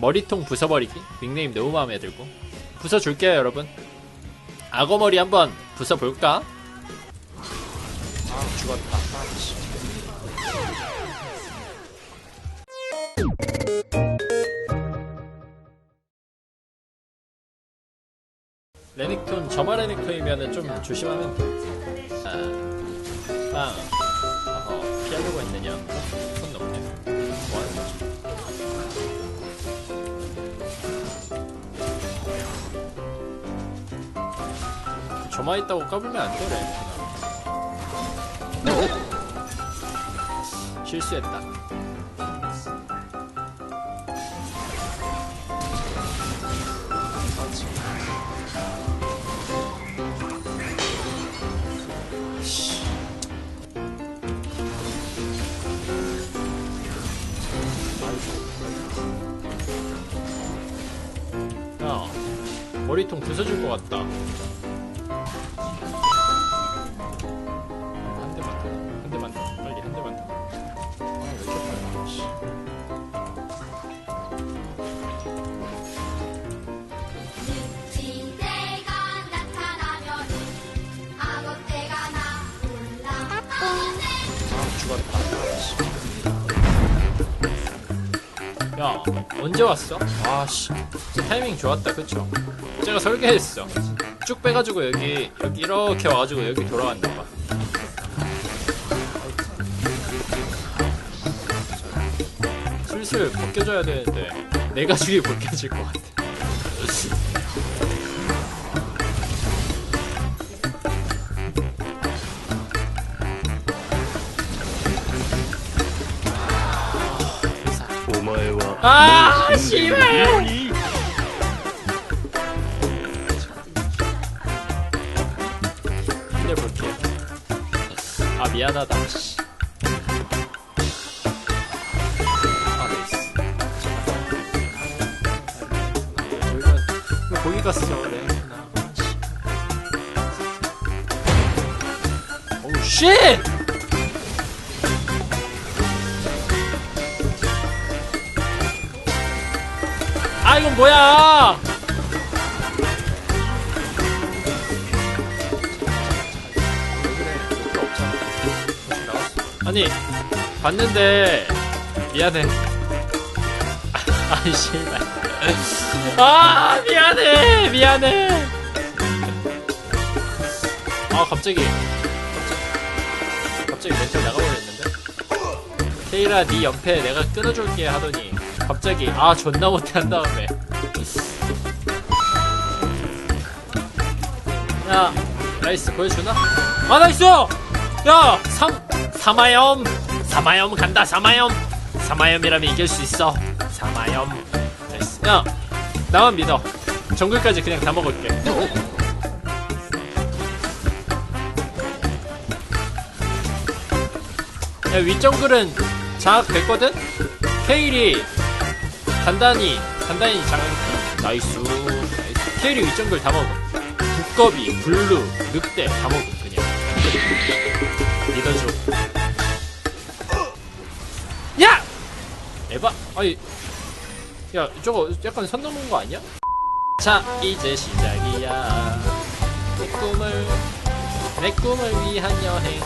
머리통 부숴버리기 닉네임 너무 마음에 들고 부숴줄게요 여러분 악어머리 한번 부숴볼까? 아 죽었다. 아 씨. 레넥톤 저마 레넥톤이면은 좀 조심하면 돼. 아, 빵. 저마 있다고 까불면 안 돼, 레넥톤아. 실수했다. 아 머리통 부숴줄 것 같다. 죽었다. 야, 언제 왔어? 아, 씨. 진짜 타이밍 좋았다, 그쵸? 제가 설계했어. 쭉 빼가지고 여기, 여기 이렇게 와가지고 여기 돌아왔나봐. 슬슬 벗겨져야 되는데, 내 가 죽이 벗겨질 것 같아. 아, 씨발! 힘내볼게. 아, 미안하다, 씨. 아, 나이스. 여기가, 왜 거기 갔어, 네. 오우, 쉣! 아, 이건 뭐야! 아니, 봤는데, 미안해. 아, 씨발. 아, 미안해! 미안해! 아, 갑자기. 갑자기 멘탈 나가버렸는데? 케이라, 네 연패 내가 끊어줄게 하더니, 갑자기, 아, 존나 못해 한 다음에. 야, 나이스 보여주나? 아, 나이스! 야, 삼, 사마염! 사마염 간다, 사마염! 사마염이라면 이길 수 있어. 사마염. 나이스. 야, 나만 믿어. 정글까지 그냥 다 먹을게. 야, 윗정글은 장악 됐거든? 케일이 단단히, 단단히 장악, 나이스. 나이스. 케일이 윗정글 다 먹어. 두꺼비, 블루, 늑대 다 먹어, 그냥. 믿어줘. 야! 에바, 아니, 야, 저거 약간 선 넘은 거 아니야? 자, 이제 시작이야. 내 꿈을, 내 꿈을 위한 여행.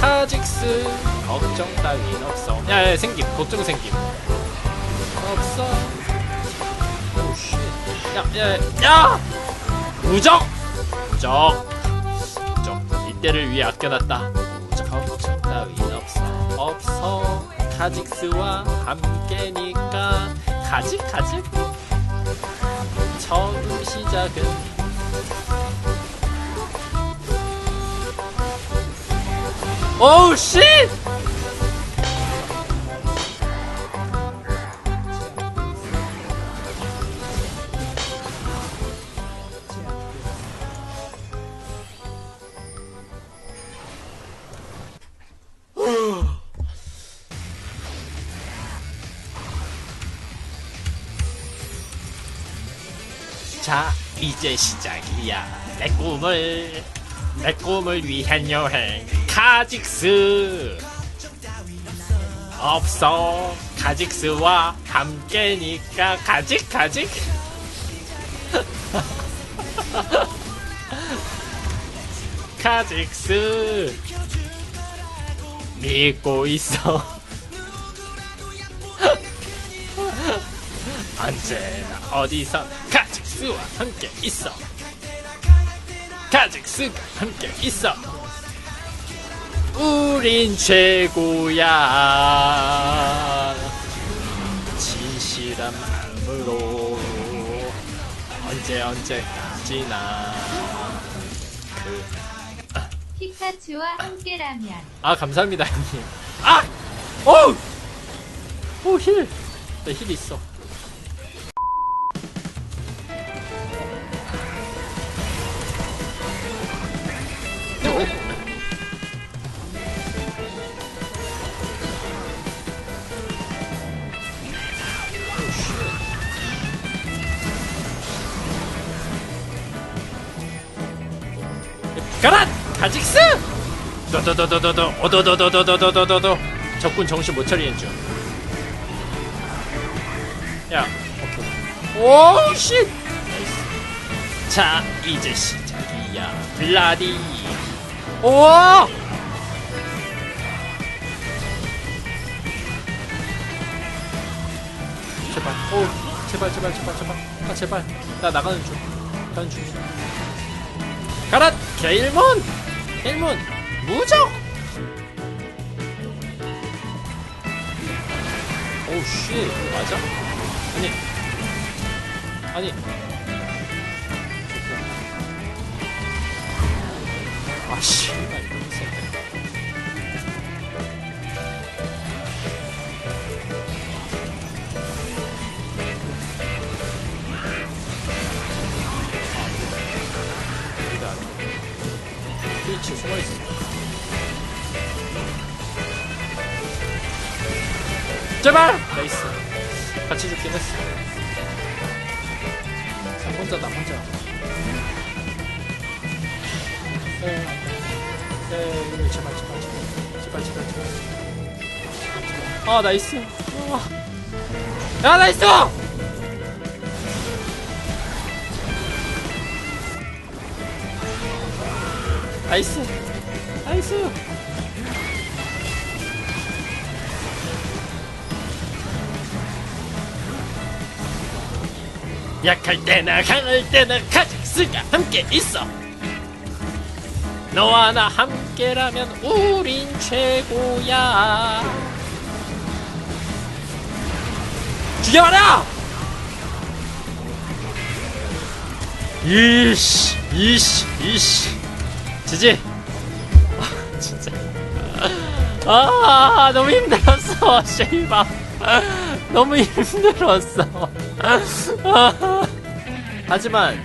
카직스, 걱정 따윈 없어. 야, 야, 생김, 걱정 생김. 없어. 오, 쉣. 야! 무적! 무적! 무적. 이때를 위해 아껴놨다. 무적, 걱정 따윈 없어. 없어. 카직스와 함께니까. 가직, 가직? 처음 시작은 오우 쉣! 자, 이제 시작이야. 내 꿈을, 내 꿈을 위한 여행. 카직스. 없어. 카직스와 함께니까 가직 가직 카직스 믿고 있어 언제나 어디서 카 직스와 함께 있어. 카직스가 함께 있어. 우린 최고야. 진실한 마음으로. 언제 언제까지나. 그... 피카츄와 함께라면. 아 감사합니다 형님. 아! 어우! 오힐! 나 힐 있어 가라! 가직스! 도도도도도도 오도도도도도도도도 적군 정신 못 차리는 중. 야, 오케이. 오, 씨! 자, 이제 시작이야. 블라디. 오! 제발, 오, 제발, 제발, 제발, 제발. 아, 제발. 나 나가는 중. 가는 중이다. 가라! 게일몬! 게일몬! 무적! 오우 씨 맞아? 아니 아니 아씨. 나 숨어있어. 제발! 나이스. 같이 죽긴 했어. 나 혼자다 혼자 에, 에, 제발 제발 제발 제발 제발 제발 아 나이스 아. 야 나이스! 나이스 나이스 약할 때나 강할 때나 카직스가 함께 있어 너와 나 함께라면 우린 최고야. 죽여봐라 이씨 이씨 이씨. 지지. 아, 진짜. 아 너무 힘들었어 쉐이바 너무 힘들었어. 하지만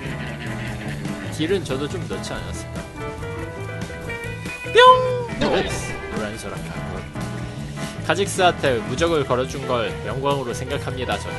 딜은 저도 좀 넣지 않았을까 뿅! 나이스 노란 소라카 카직스한테 무적을 걸어준 걸 영광으로 생각합니다 저는